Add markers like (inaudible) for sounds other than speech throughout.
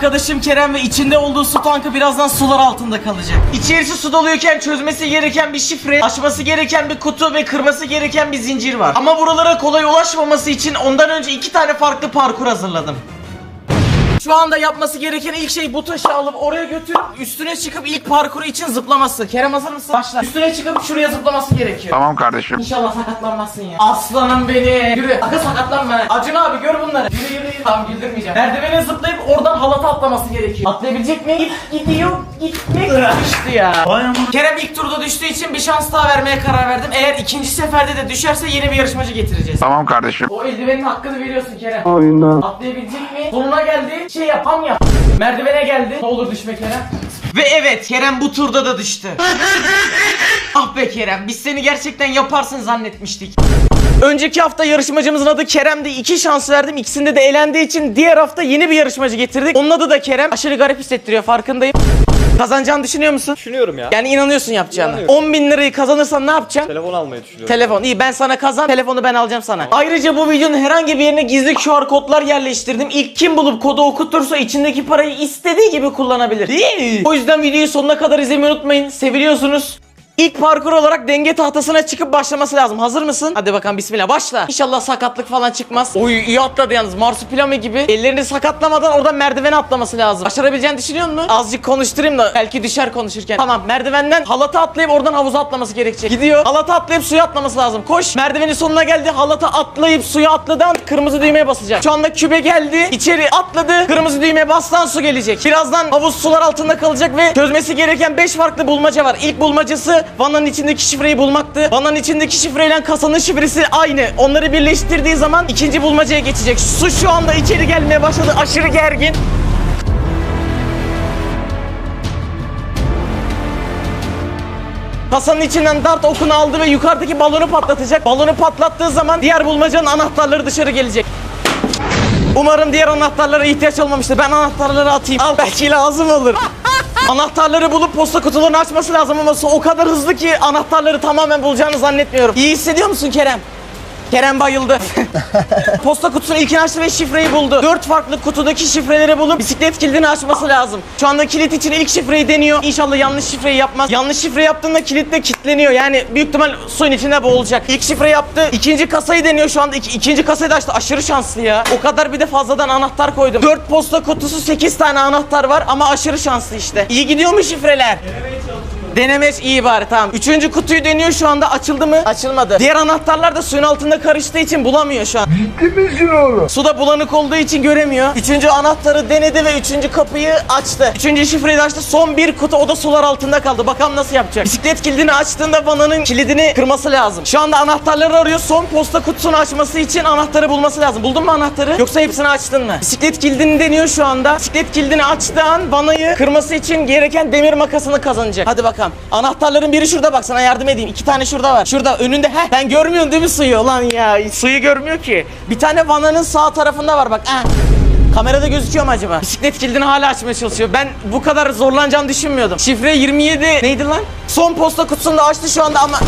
arkadaşım Kerem ve içinde olduğu su tankı birazdan sular altında kalacak. İçerisi su doluyken çözmesi gereken bir şifre, açması gereken bir kutu ve kırması gereken bir zincir var. Ama buralara kolay ulaşmaması için ondan önce iki tane farklı parkur hazırladım. Şu anda yapması gereken ilk şey bu taşı alıp oraya götürüp üstüne çıkıp ilk parkuru için zıplaması. Kerem hazır mısın? Başla. Üstüne çıkıp şuraya zıplaması gerekiyor. Tamam kardeşim. İnşallah sakatlanmazsın ya. Aslanım beni. Yürü. Aga sakatlanma. Acun abi gör bunları. Yürü yürü yürü. Tamam güldürmeyeceğim. Merdivene zıplayıp oradan halata atlaması gerekiyor. Atlayabilecek mi? Git, gidiyor. Gitmek düştü ya. Kerem ilk turda düştüğü için bir şans daha vermeye karar verdim. Eğer ikinci seferde de düşerse yeni bir yarışmacı getireceğiz. Tamam kardeşim. O eldivenin hakkını veriyorsun Kerem. Aynen. Atlayabilecek mi? Sonuna geldi. Şey yap, ham yap. Merdivene geldi. Ne olur düşme Kerem. Ve evet Kerem bu turda da düştü. (laughs) ah be Kerem biz seni gerçekten yaparsın zannetmiştik. Önceki hafta yarışmacımızın adı Kerem'di. İki şans verdim. İkisinde de elendiği için diğer hafta yeni bir yarışmacı getirdik. Onun adı da Kerem. Aşırı garip hissettiriyor farkındayım. Kazanacağını düşünüyor musun? Düşünüyorum ya. Yani inanıyorsun yapacağına. İnanıyorum. 10 bin lirayı kazanırsan ne yapacaksın? Telefon almayı düşünüyorum. Telefon. İyi ben sana kazan. Telefonu ben alacağım sana. Ayrıca bu videonun herhangi bir yerine gizli QR kodlar yerleştirdim. İlk kim bulup kodu okutursa içindeki parayı istediği gibi kullanabilir. İyi. O yüzden videoyu sonuna kadar izlemeyi unutmayın. Seviliyorsunuz. İlk parkur olarak denge tahtasına çıkıp başlaması lazım. Hazır mısın? Hadi bakalım bismillah başla. İnşallah sakatlık falan çıkmaz. Oy iyi atladı yalnız. Marsupilami gibi. Ellerini sakatlamadan oradan merdivene atlaması lazım. Başarabileceğini düşünüyor musun? Azıcık konuşturayım da belki düşer konuşurken. Tamam merdivenden halata atlayıp oradan havuza atlaması gerekecek. Gidiyor. Halata atlayıp suya atlaması lazım. Koş. Merdivenin sonuna geldi. Halata atlayıp suya atladan kırmızı düğmeye basacak. Şu anda kübe geldi. İçeri atladı. Kırmızı düğmeye bastan su gelecek. Birazdan havuz sular altında kalacak ve çözmesi gereken 5 farklı bulmaca var. İlk bulmacası vananın içindeki şifreyi bulmaktı. Vananın içindeki şifreyle kasanın şifresi aynı. Onları birleştirdiği zaman ikinci bulmacaya geçecek. Su şu anda içeri gelmeye başladı. Aşırı gergin. Kasanın içinden dart okunu aldı ve yukarıdaki balonu patlatacak. Balonu patlattığı zaman diğer bulmacanın anahtarları dışarı gelecek. Umarım diğer anahtarlara ihtiyaç olmamıştır. Ben anahtarları atayım. Al belki lazım olur. Anahtarları bulup posta kutularını açması lazım ama o kadar hızlı ki anahtarları tamamen bulacağını zannetmiyorum. İyi hissediyor musun Kerem? Kerem bayıldı. (laughs) Posta kutusunun ilkini açtı ve şifreyi buldu. Dört farklı kutudaki şifreleri bulup bisiklet kilidini açması lazım. Şu anda kilit için ilk şifreyi deniyor. İnşallah yanlış şifreyi yapmaz. Yanlış şifre yaptığında kilit de kilitleniyor. Yani büyük ihtimal suyun içinde boğulacak. İlk şifre yaptı. İkinci kasayı deniyor şu anda. İki, ikinci kasayı da açtı. Aşırı şanslı ya. O kadar bir de fazladan anahtar koydum. Dört posta kutusu sekiz tane anahtar var ama aşırı şanslı işte. İyi gidiyor mu şifreler? Denemeç iyi bari tamam. Üçüncü kutuyu deniyor şu anda açıldı mı? Açılmadı. Diğer anahtarlar da suyun altında karıştığı için bulamıyor şu an. Ciddi misin oğlum? Suda bulanık olduğu için göremiyor. Üçüncü anahtarı denedi ve üçüncü kapıyı açtı. Üçüncü şifreyi de açtı. Son bir kutu o da sular altında kaldı. Bakalım nasıl yapacak. Bisiklet kilidini açtığında vananın kilidini kırması lazım. Şu anda anahtarları arıyor. Son posta kutusunu açması için anahtarı bulması lazım. Buldun mu anahtarı? Yoksa hepsini açtın mı? Bisiklet kilidini deniyor şu anda. Bisiklet kilidini açtığı an vanayı kırması için gereken demir makasını kazanacak. Hadi bakalım. Anahtarların biri şurada bak sana yardım edeyim. İki tane şurada var. Şurada önünde. Heh ben görmüyorsun değil mi suyu? Lan ya suyu görmüyor ki. Bir tane vananın sağ tarafında var bak. Heh. Kamerada gözüküyor mu acaba? Bisiklet kilidini hala açmaya çalışıyor. Ben bu kadar zorlanacağını düşünmüyordum. Şifre 27 neydi lan? Son posta kutusunu da açtı şu anda ama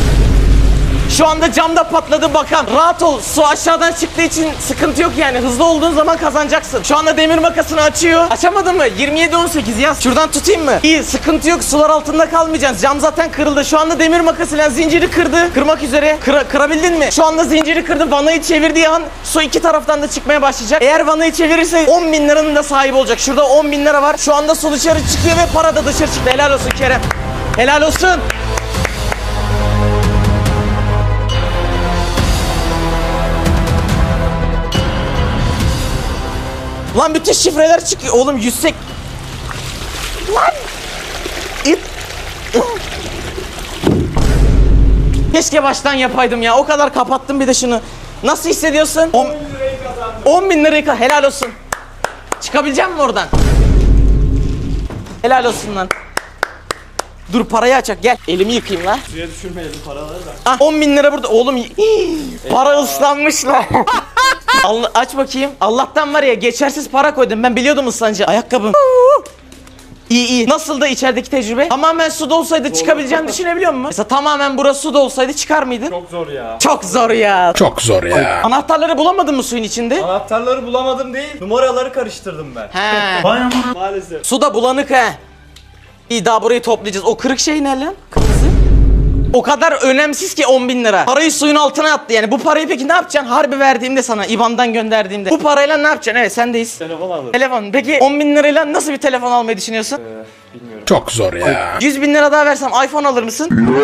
şu anda camda patladı bakan. Rahat ol. Su aşağıdan çıktığı için sıkıntı yok yani. Hızlı olduğun zaman kazanacaksın. Şu anda demir makasını açıyor. Açamadın mı? 27-18 yaz. Şuradan tutayım mı? İyi sıkıntı yok. Sular altında kalmayacaksın. Cam zaten kırıldı. Şu anda demir makasıyla zinciri kırdı. Kırmak üzere. Kıra- kırabildin mi? Şu anda zinciri kırdı. Vanayı çevirdiği an su iki taraftan da çıkmaya başlayacak. Eğer vanayı çevirirse 10 bin liranın da sahibi olacak. Şurada 10 bin lira var. Şu anda su dışarı çıkıyor ve para da dışarı çıktı. Helal olsun Kerem. Helal olsun. Lan bütün şifreler çıkıyor. Oğlum yüksek. Lan. İp. Keşke baştan yapaydım ya. O kadar kapattım bir de şunu. Nasıl hissediyorsun? 10 10 bin lirayı ka- Helal olsun. Çıkabilecek misin oradan? Helal olsun lan. Dur parayı açak gel. Elimi yıkayayım lan. Suya düşürmeyelim paraları da. Ah 10 bin lira burada. Oğlum para ıslanmış lan. (laughs) Allah, aç bakayım. Allah'tan var ya geçersiz para koydum. Ben biliyordum ıslanacağını. Ayakkabım. İyi iyi. Nasıl da içerideki tecrübe? Tamamen suda olsaydı çıkabileceğini düşünebiliyor musun? Mesela tamamen burası suda olsaydı çıkar mıydın? Çok zor ya. Çok zor ya. Çok zor ya. Anahtarları bulamadın mı suyun içinde? Anahtarları bulamadım değil. Numaraları karıştırdım ben. He. Maalesef. Suda bulanık he. İyi daha burayı toplayacağız. O kırık şey ne lan? Kırmızı. O kadar önemsiz ki 10 bin lira. Parayı suyun altına attı yani. Bu parayı peki ne yapacaksın? Harbi verdiğimde sana IBAN'dan gönderdiğimde. Bu parayla ne yapacaksın? Evet sendeyiz. Telefon alırım. Telefon. Peki 10 bin lirayla nasıl bir telefon almayı düşünüyorsun? Ee, bilmiyorum. Çok zor ya. 100 bin lira daha versem iPhone alır mısın?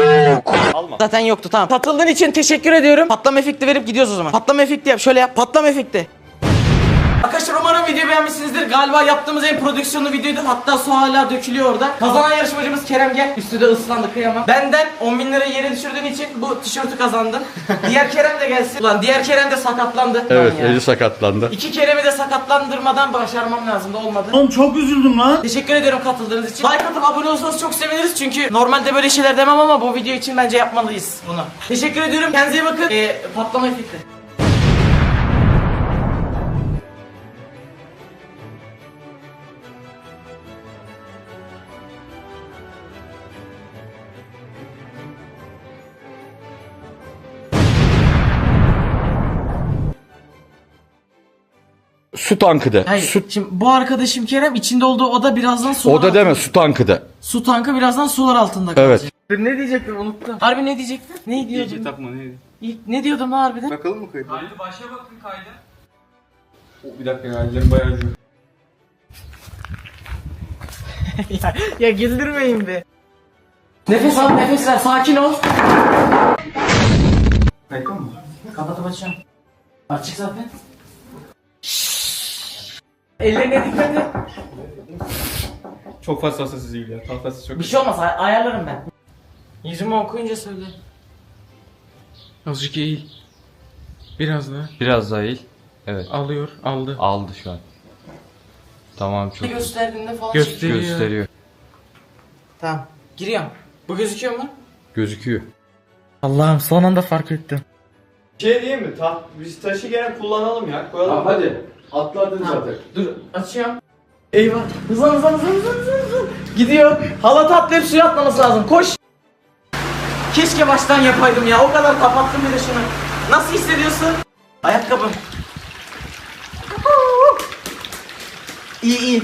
Alma. Zaten yoktu tamam. Satıldığın için teşekkür ediyorum. Patlama efekti verip gidiyoruz o zaman. Patlama efekti yap. Şöyle yap. Patlama efekti. Videoyu beğenmişsinizdir. Galiba yaptığımız en prodüksiyonlu videoydu. Hatta su hala dökülüyor orada. Kazanan yarışmacımız Kerem gel. Üstü de ıslandı kıyamam. Benden 10 bin lirayı yere düşürdüğün için bu tişörtü kazandın. (laughs) diğer Kerem de gelsin. Ulan diğer Kerem de sakatlandı. Evet Lan ya. eli sakatlandı. İki Kerem'i de sakatlandırmadan başarmam lazım da olmadı. Oğlum çok üzüldüm lan. Teşekkür ediyorum katıldığınız için. Like atıp abone olursanız çok seviniriz çünkü normalde böyle şeyler demem ama bu video için bence yapmalıyız bunu. Teşekkür ediyorum. Kendinize iyi bakın. Ee, patlama efekti. Su tankı de. Hayır. Su, Şimdi bu arkadaşım Kerem içinde olduğu oda birazdan sular o da altında. deme su tankı de. Su tankı birazdan sular altında Evet. kalacak. Ne diyecektim unuttum. Harbi ne diyecektin? Ne diyordun? Mı neydi? İlk- Ne diyordum lan harbiden? Bakalım mı kayıt? Haydi başa bakın kayda. Bir dakika ya ellerim bayağı acıyor. ya, (laughs) ya güldürmeyin be. Nefes al nefes ver sakin ol. Kayıtta mı? Kapatıp açacağım. Açık zaten. Ellerine dikkat et. Çok fazla sessiz değil ya. Tahtası çok Bir şey olmaz ay- ayarlarım ben. Yüzümü okuyunca söyle. Azıcık eğil. Biraz daha. Biraz daha eğil. Evet. Alıyor. Aldı. Aldı şu an. Tamam çok Gösterdiğinde falan Gösteriyor. gösteriyor. Tamam. Giriyorum. Bu gözüküyor mu? Gözüküyor. Allah'ım son anda fark ettim. Şey diyeyim mi? Ta biz taşı gene kullanalım ya. Koyalım. hadi. Atladın zaten. Dur açıyorum. Eyvah. Hızlan hızlan hızlan hızlan hızlan. hızlan. Gidiyor. Halat atlayıp suya atlaması lazım. Koş. Keşke baştan yapaydım ya. O kadar kapattım bir de şunu. Nasıl hissediyorsun? Ayakkabım. İyi iyi.